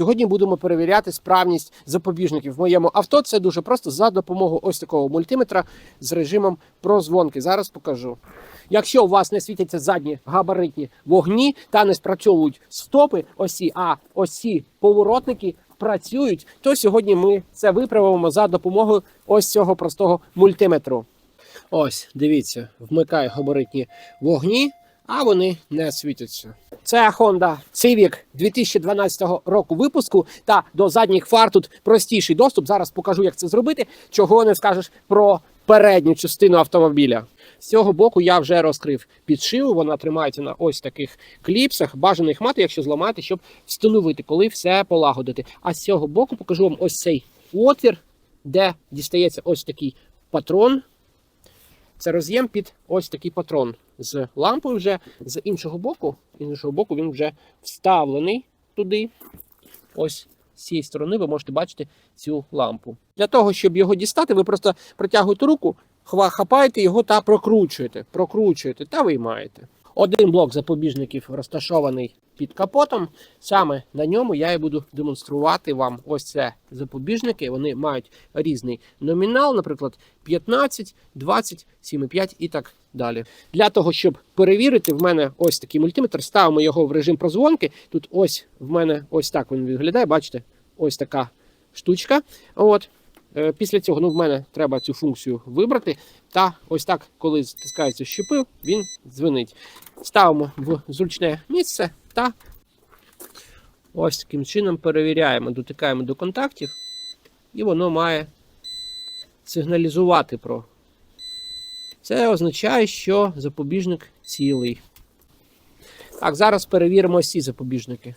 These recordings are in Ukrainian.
Сьогодні будемо перевіряти справність запобіжників в моєму авто. Це дуже просто за допомогою ось такого мультиметра з режимом прозвонки. Зараз покажу. Якщо у вас не світяться задні габаритні вогні та не спрацьовують стопи, осі, а осі поворотники працюють, то сьогодні ми це виправимо за допомогою ось цього простого мультиметру. Ось, дивіться, вмикаю габаритні вогні, а вони не світяться. Це Honda Civic 2012 року випуску. Та до задніх фар тут простіший доступ. Зараз покажу, як це зробити. Чого не скажеш про передню частину автомобіля. З цього боку я вже розкрив підшиву. Вона тримається на ось таких кліпсах. Бажано їх мати, якщо зламати, щоб встановити, коли все полагодити. А з цього боку покажу вам ось цей отвір, де дістається ось такий патрон. Це роз'єм під ось такий патрон з лампою вже з іншого боку. З іншого боку він вже вставлений туди. Ось з цієї сторони ви можете бачити цю лампу. Для того, щоб його дістати, ви просто протягуєте руку, хапаєте його та прокручуєте. Прокручуєте та виймаєте. Один блок запобіжників розташований під капотом. Саме на ньому я і буду демонструвати вам ось це запобіжники. Вони мають різний номінал, наприклад, 15, 20, 7,5 і так далі. Для того, щоб перевірити, в мене ось такий мультиметр. Ставимо його в режим прозвонки. Тут ось в мене ось так він виглядає. Бачите, ось така штучка. От. Е, Після цього ну, в мене треба цю функцію вибрати. Та ось так, коли стискається щепив, він дзвонить. Ставимо в зручне місце та ось таким чином перевіряємо, дотикаємо до контактів, і воно має сигналізувати про. Це означає, що запобіжник цілий. Так, зараз перевіримо ці запобіжники.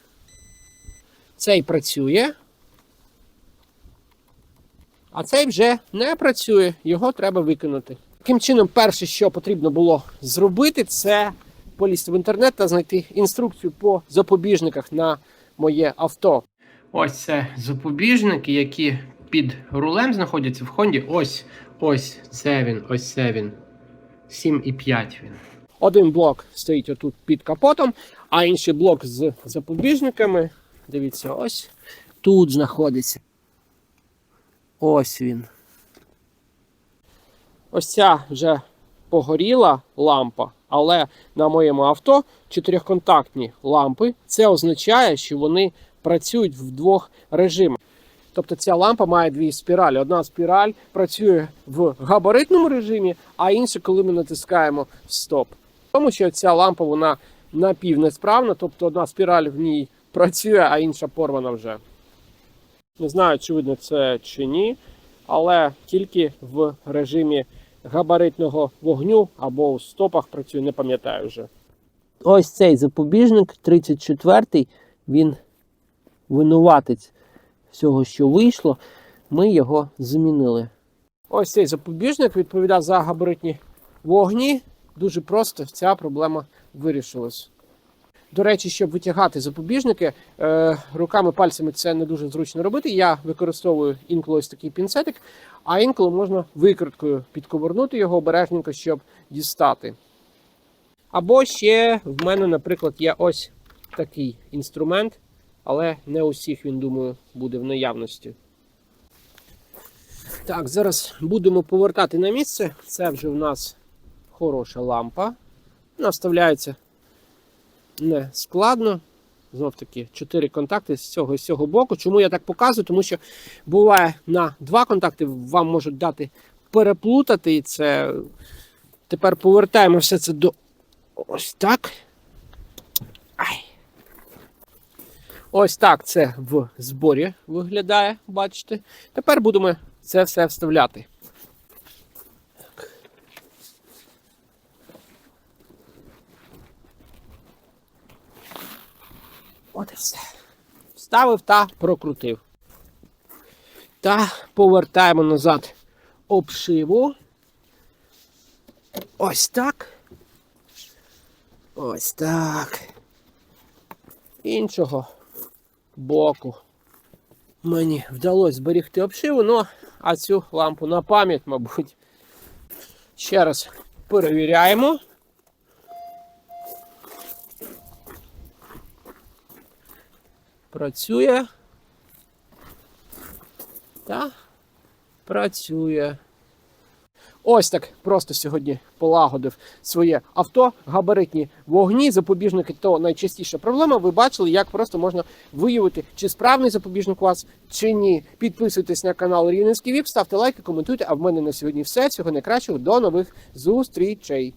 Цей працює. А цей вже не працює, його треба викинути. Таким чином, перше, що потрібно було зробити, це полізти в інтернет та знайти інструкцію по запобіжниках на моє авто. Ось це запобіжники, які під рулем знаходяться в Хонді. Ось, ось це він, ось це він. 7,5 він. Один блок стоїть отут під капотом, а інший блок з запобіжниками. Дивіться, ось тут знаходиться. Ось він. Ось ця вже погоріла лампа, але на моєму авто чотирьохконтактні лампи. Це означає, що вони працюють в двох режимах. Тобто ця лампа має дві спіралі. Одна спіраль працює в габаритному режимі, а інша, коли ми натискаємо стоп. Тому що ця лампа вона напівнесправна, тобто одна спіраль в ній працює, а інша порвана вже. Не знаю, чи видно це чи ні, але тільки в режимі габаритного вогню або у стопах працює, не пам'ятаю вже. Ось цей запобіжник, 34-й, він винуватець всього, що вийшло. Ми його змінили. Ось цей запобіжник відповідає за габаритні вогні. Дуже просто ця проблема вирішилась. До речі, щоб витягати запобіжники, е, руками, пальцями це не дуже зручно робити. Я використовую інколи ось такий пінцетик, а інколи можна викруткою підковернути його обережненько, щоб дістати. Або ще в мене, наприклад, є ось такий інструмент, але не у всіх, він, думаю, буде в наявності. Так, зараз будемо повертати на місце. Це вже в нас хороша лампа. Вона вставляється не складно. Знов таки, чотири контакти з цього і з цього боку. Чому я так показую? Тому що буває на два контакти вам можуть дати переплутати. І це тепер повертаємо все це до ось так. Ай. Ось так це в зборі виглядає, бачите. Тепер будемо це все вставляти. Все. Вставив та прокрутив. Та повертаємо назад обшиву. Ось так. Ось так. Іншого боку. Мені вдалося зберігти обшиву, ну, а цю лампу на пам'ять, мабуть. Ще раз перевіряємо. Працює. Та працює. Ось так просто сьогодні полагодив своє авто, габаритні вогні, запобіжники то найчастіша проблема. Ви бачили, як просто можна виявити, чи справний запобіжник у вас, чи ні. Підписуйтесь на канал Рівненський ВІП, ставте лайки, коментуйте. А в мене на сьогодні все. Всього найкращого. До нових зустрічей.